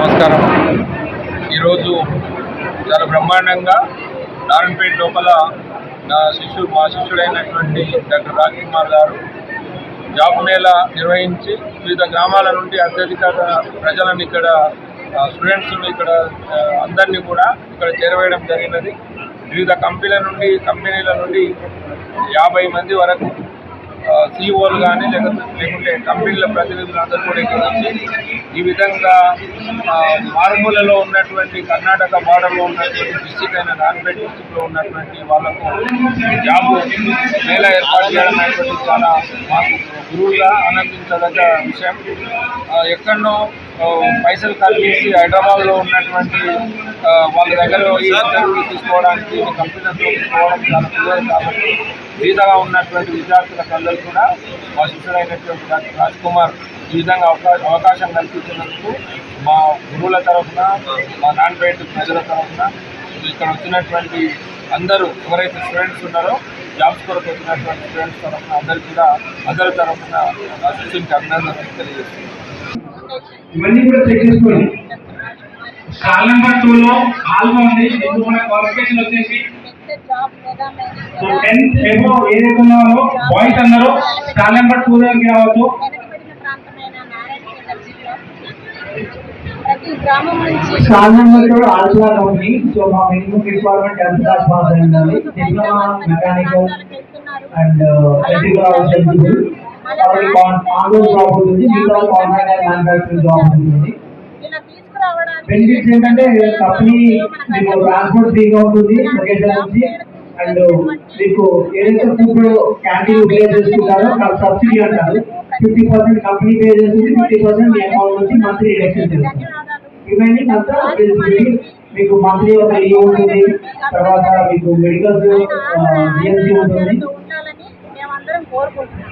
నమస్కారం. ఈరోజు చాలా బ్రహ్మాండంగా నారాయణపేట లోపల నా శిష్యుడు మా శిష్యుడైనటువంటి డాక్టర్ రాజ్కుమార్ గారు జాబ్ మేళ నిర్వహించి వివిధ గ్రామాల నుండి అత్యధిక ప్రజలను ఇక్కడ స్టూడెంట్స్ను ఇక్కడ అందరినీ కూడా ఇక్కడ చేరవేయడం జరిగినది. వివిధ కంపెనీల నుండి కంపెనీల నుండి యాభై మంది వరకు సిఇఓలు కానీ లేకపోతే లేకుంటే కంపెనీల ప్రతినిధులు అందరూ కూడా ఇక్కడ వచ్చి ఈ విధంగా మారుమూలలో ఉన్నటువంటి కర్ణాటక బార్డర్లో ఉన్నటువంటి డిస్టిక్ అయిన నాన్పేట్ డిస్టిక్లో ఉన్నటువంటి వాళ్ళకు జాబు మేళ ఏర్పాటు చేయడం అనేటువంటి చాలా మాకు గురువుగా ఆనందించదగ్గ విషయం. ఎక్కడో ఎక్కడనో పైసలు కలిపేసి హైదరాబాద్లో ఉన్నటువంటి వాళ్ళ దగ్గర ఈ ఇంటర్వ్యూలు తీసుకోవడానికి కంపెనీలు తీసుకోవడం చాలా కుదరదు కాబట్టి బీదగా ఉన్నటువంటి విద్యార్థుల అందరూ కూడా మా శిష్యుడైనటువంటి డాక్టర్ రాజ్ కుమార్ ఈ విధంగా అవకాశం అవకాశం కల్పించినందుకు మా గురువుల తరఫున మా నాన్ నాన్నపేట ప్రజల తరఫున ఇక్కడ వచ్చినటువంటి అందరూ ఎవరైతే స్టూడెంట్స్ ఉన్నారో జాబ్స్ కొరకు వచ్చినటువంటి స్టూడెంట్స్ తరఫున అందరికీ కూడా అందరి తరఫున నా అభినందనలు తెలియజేస్తున్నాను. ఇవన్నీ కూడా చెక్ చేసుకోండి కాల్ నెంబర్ ఆల్బమ్ ఉంది ఇప్పుడు మన క్వాలిఫికేషన్ వచ్చేసి? సో టెన్త్ ఏమో ఏదైతే ఉన్నారో బాయ్స్ అన్నారు కాల్ నెంబర్ టూ దగ్గరికి ప్రతి గ్రామం నుంచి కాల్ నెంబర్ కూడా ఆల్ఫా కంపెనీ సో మా minimum requirement tenth class pass అయి ఉండాలి డిప్లొమా మెకానికల్ అండ్ ఎలక్ట్రికల్ అవసరం కాబట్టి ఆన్లైన్ జాబ్ ఉంటుంది. మిగతా కాంట్రాక్ట్ అండ్ మ్యానుఫ్యాక్చరింగ్ జాబ్ ఉంటుంది. ఇలా తీసుకురావడానికి బెనిఫిట్స్ ఏంటంటే కంపెనీ మీకు ట్రాన్స్పోర్ట్ ఫ్రీగా ఉంటుంది లొకేషన్ నుంచి అండ్ మీకు ఏదైతే ఫుడ్ క్యాంటీన్ యూటిలైజ్ చేసుకుంటారో సబ్సిడీ అంటారు. ఫిఫ్టీ పర్సెంట్ కంపెనీ పే చేస్తుంది ఫిఫ్టీ పర్సెంట్ మీ అకౌంట్ నుంచి మంత్లీ డిడక్షన్ చేస్తుంది. ఇవన్నీ అంతా తెలిసింది మీకు మంత్లీ ఒక లీవ్ ఉంటుంది తర్వాత మీకు మెడికల్ జిఎన్సీ ఉంటుంది. ఉండాలని మేమందరం కోరుకుంటున్నాం.